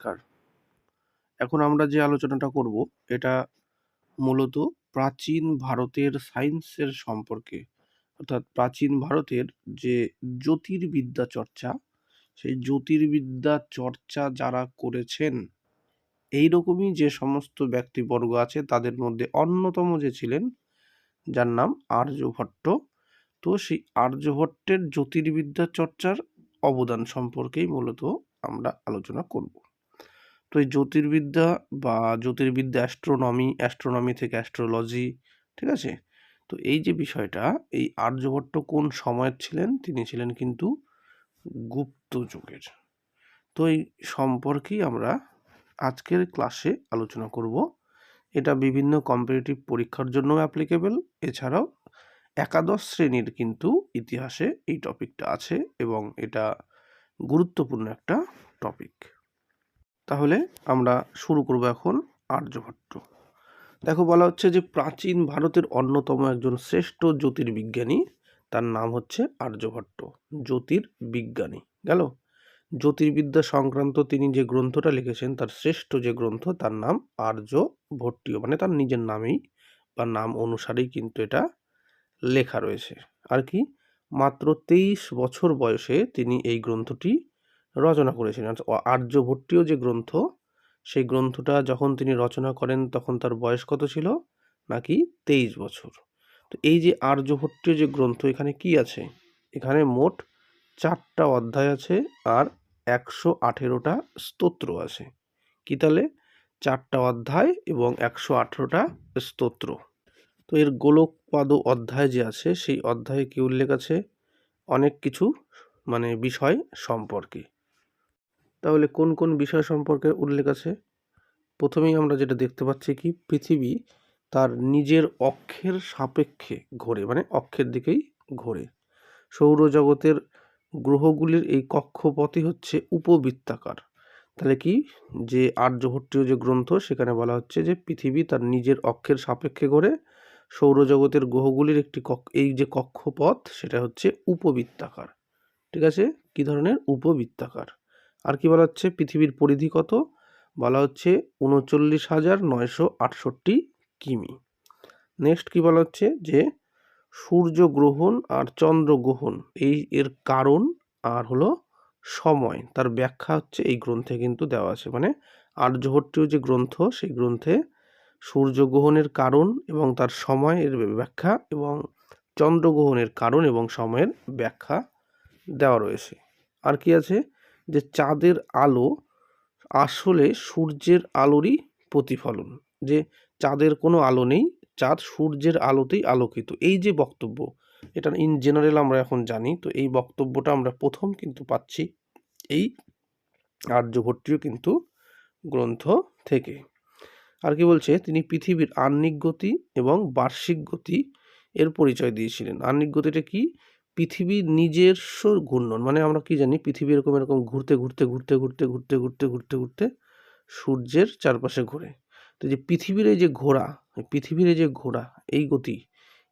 নমস্কার এখন আমরা যে আলোচনাটা করব, এটা মূলত প্রাচীন ভারতের সায়েন্সের সম্পর্কে। অর্থাৎ প্রাচীন ভারতের যে জ্যোতির্বিদ্যা চর্চা, সেই জ্যোতির্বিদ্যা চর্চা যারা করেছেন এই রকমই যে সমস্ত ব্যক্তিবর্গ আছে, তাদের মধ্যে অন্যতম যে ছিলেন, যার নাম আর্যভট্ট তো সেই আর্যভট্টের জ্যোতির্বিদ্যা চর্চার অবদান সম্পর্কেই মূলত আমরা আলোচনা করব। তো এই জ্যোতির্বিদ্যা বা জ্যোতির্বিদ্যা অ্যাস্ট্রোনমি অ্যাস্ট্রোনমি থেকে অ্যাস্ট্রোলজি ঠিক আছে? তো এই যে বিষয়টা, এই আর্যভট্ট কোন সময়ের ছিলেন? তিনি ছিলেন কিন্তু গুপ্ত যুগের। তো এই সম্পর্কেই আমরা আজকের ক্লাসে আলোচনা করব। এটা বিভিন্ন কম্পিটিটিভ পরীক্ষার জন্য অ্যাপ্লিকেবল এছাড়াও একাদশ শ্রেণির কিন্তু ইতিহাসে এই টপিকটা আছে এবং এটা গুরুত্বপূর্ণ একটা টপিক তাহলে আমরা শুরু করব এখন আর্যভট্ট। দেখো বলা হচ্ছে যে প্রাচীন ভারতের অন্যতম একজন শ্রেষ্ঠ জ্যোতির্বিজ্ঞানী, তার নাম হচ্ছে আর্যভট্ট, জ্যোতির্বিজ্ঞানী। গেল? জ্যোতির্বিদ্যা সংক্রান্ত তিনি যে গ্রন্থটা লিখেছেন, তার শ্রেষ্ঠ যে গ্রন্থ, তার নাম আর্যভট্টীয় মানে তার নিজের নামেই বা নাম অনুসারেই কিন্তু এটা লেখা রয়েছে। আর কি? মাত্র তেইশ বছর বয়সে তিনি এই গ্রন্থটি রচনা করেছিলেন। আর্যভট্টীয় যে গ্রন্থ, সেই গ্রন্থটা যখন তিনি রচনা করেন তখন তার বয়স কত ছিল? নাকি তেইশ বছর। তো এই যে আর্যভট্টীয় যে গ্রন্থ, এখানে কি আছে? এখানে মোট চারটা অধ্যায় আছে আর একশো আঠেরোটা স্তোত্র আছে। কি তাহলে? চারটা অধ্যায় এবং একশো আঠেরোটা স্তোত্র। তো এর গোলকপাদ অধ্যায় যে আছে, সেই অধ্যায়ে কি উল্লেখ আছে? অনেক কিছু মানে বিষয় সম্পর্কে। তাহলে কোন কোন বিষয় সম্পর্কে উল্লেখ আছে? প্রথমেই আমরা যেটা দেখতে পাচ্ছি কি, পৃথিবী তার নিজের অক্ষের সাপেক্ষে ঘোরে মানে অক্ষের দিকেই ঘোরে। সৌরজগতের গ্রহগুলির এই কক্ষপথই হচ্ছে উপবৃত্তাকার। তাহলে কি? যে আর্যভট্টীয় যে গ্রন্থ, সেখানে বলা হচ্ছে যে পৃথিবী তার নিজের অক্ষের সাপেক্ষে ঘোরে, সৌরজগতের গ্রহগুলির একটি এই যে কক্ষপথ, সেটা হচ্ছে উপবৃত্তাকার। ঠিক আছে? কি ধরনের? উপবৃত্তাকার। আর কি বলা হচ্ছে? পৃথিবীর পরিধি কত? বলা হচ্ছে উনচল্লিশ হাজার নয়শো আটষট্টি কিমি। নেক্সট কি বলা হচ্ছে? যে সূর্যগ্রহণ আর চন্দ্রগ্রহণ এই এর কারণ আর হলো সময়। তার ব্যাখ্যা হচ্ছে এই গ্রন্থে কিন্তু দেওয়া আছে। মানে আর্যভট্টীয় যে গ্রন্থ, সেই গ্রন্থে সূর্যগ্রহণের কারণ এবং তার সময়ের ব্যাখ্যা এবং চন্দ্রগ্রহণের কারণ এবং সময়ের ব্যাখ্যা দেওয়া রয়েছে। আর কি আছে? যে চাঁদের আলো আসলে সূর্যের আলোরই প্রতিফলন। যে চাঁদের কোনো আলো নেই, চাঁদ সূর্যের আলোতেই আলোকিত। এই যে বক্তব্য, এটা ইন জেনারেল আমরা এখন জানি, তো এই বক্তব্যটা আমরা প্রথম কিন্তু পাচ্ছি এই আর্যভট্টীয় কিন্তু গ্রন্থ থেকে। আর কি বলছে? তিনি পৃথিবীর আহ্নিক গতি এবং বার্ষিক গতি এর পরিচয় দিয়েছিলেন। আহ্নিক গতিটা কি? পৃথিবীর নিজস্ব ঘূর্ণন মানে আমরা কি জানি পৃথিবী এরকম এরকম ঘুরতে ঘুরতে ঘুরতে ঘুরতে ঘুরতে ঘুরতে ঘুরতে ঘুরতে সূর্যের চারপাশে ঘোরে। তো যে পৃথিবীর এই যে ঘোরা পৃথিবীর এই যে ঘোরা এই গতি,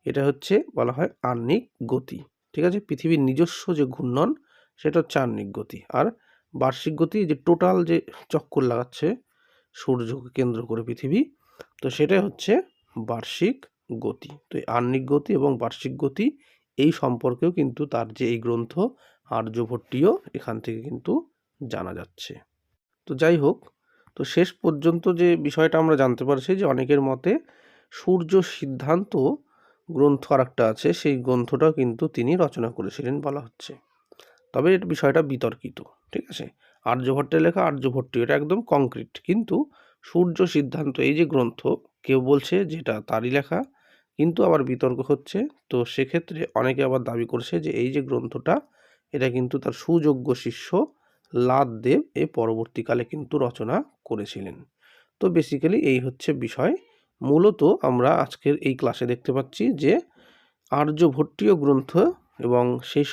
এটা হচ্ছে বলা হয় আর্নিক গতি, ঠিক আছে? পৃথিবীর নিজস্ব যে ঘূর্ণন, সেটা হচ্ছে আর্নিক গতি। আর বার্ষিক গতি যে টোটাল যে চক্কর লাগাচ্ছে সূর্যকে কেন্দ্র করে পৃথিবী, তো সেটাই হচ্ছে বার্ষিক গতি। তো এই আর্নিক গতি এবং বার্ষিক গতি এই সম্পর্কেও কিন্তু তার যে এই গ্রন্থ আর্যভট্টীয় এখান থেকে কিন্তু জানা যাচ্ছে। তো যাই হোক, তো শেষ পর্যন্ত যে বিষয়টা আমরা জানতে পারছি যে অনেকের মতে সূর্য সিদ্ধান্ত গ্রন্থ আর একটা আছে, সেই গ্রন্থটাও কিন্তু তিনি রচনা করেছিলেন বলা হচ্ছে। তবে এর বিষয়টা বিতর্কিত, ঠিক আছে? আর্যভট্টের লেখা আর্যভট্ট, এটা একদম কংক্রিট কিন্তু সূর্য সিদ্ধান্ত, এই যে গ্রন্থ, কেউ বলছে যেটা তারই লেখা কিন্তু আবার বিতর্ক হচ্ছে। তো সেক্ষেত্রে অনেকে আবার দাবি করছে যে, এই যে গ্রন্থটা, এটা কিন্তু তার সুযোগ্য শিষ্য লাদ দেব এ পরবর্তীকালে কিন্তু রচনা করেছিলেন। তো বেসিক্যালি এই হচ্ছে বিষয়। মূলত আমরা আজকের এই ক্লাসে দেখতে পাচ্ছি যে, আর্যভট্টীয় গ্রন্থ এবং সেই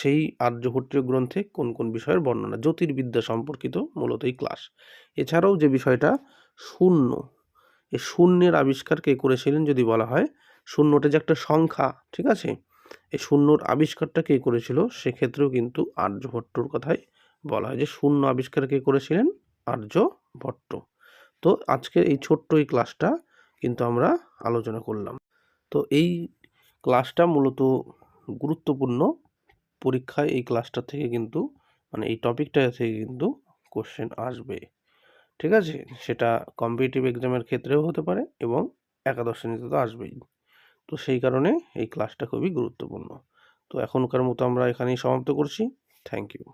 সেই আর্যভট্টীয় গ্রন্থে কোন কোন বিষয়ের বর্ণনা? জ্যোতির্বিদ্যা সম্পর্কিত মূলত এই ক্লাস এছাড়াও যে বিষয়টা, শূন্য। এই শূন্যের আবিষ্কার কে করেছিলেন যদি বলা হয়, শূন্যটা যে একটা সংখ্যা, ঠিক আছে? এই শূন্যর আবিষ্কারটা কে করেছিল? সেক্ষেত্রেও কিন্তু আর্যভট্টর কথাই বলা হয় যে শূন্য আবিষ্কার কে করেছিলেন? আর্যভট্ট তো আজকে এই ছোট্ট এই ক্লাসটা কিন্তু আমরা আলোচনা করলাম। তো এই ক্লাসটা মূলত গুরুত্বপূর্ণ পরীক্ষায় এই ক্লাসটা থেকে কিন্তু মানে এই টপিকটা থেকে কিন্তু কোশ্চেন আসবে। ঠিক আছে? সেটা কম্পিটিটিভ এক্সামের ক্ষেত্রেও হতে পারে এবং একাদশ শ্রেণীতে তো আসবেই। তো সেই কারণে এই ক্লাসটা খুবই গুরুত্বপূর্ণ। তো এখনকার মতো আমরা এখানেই সমাপ্ত করছি। Thank you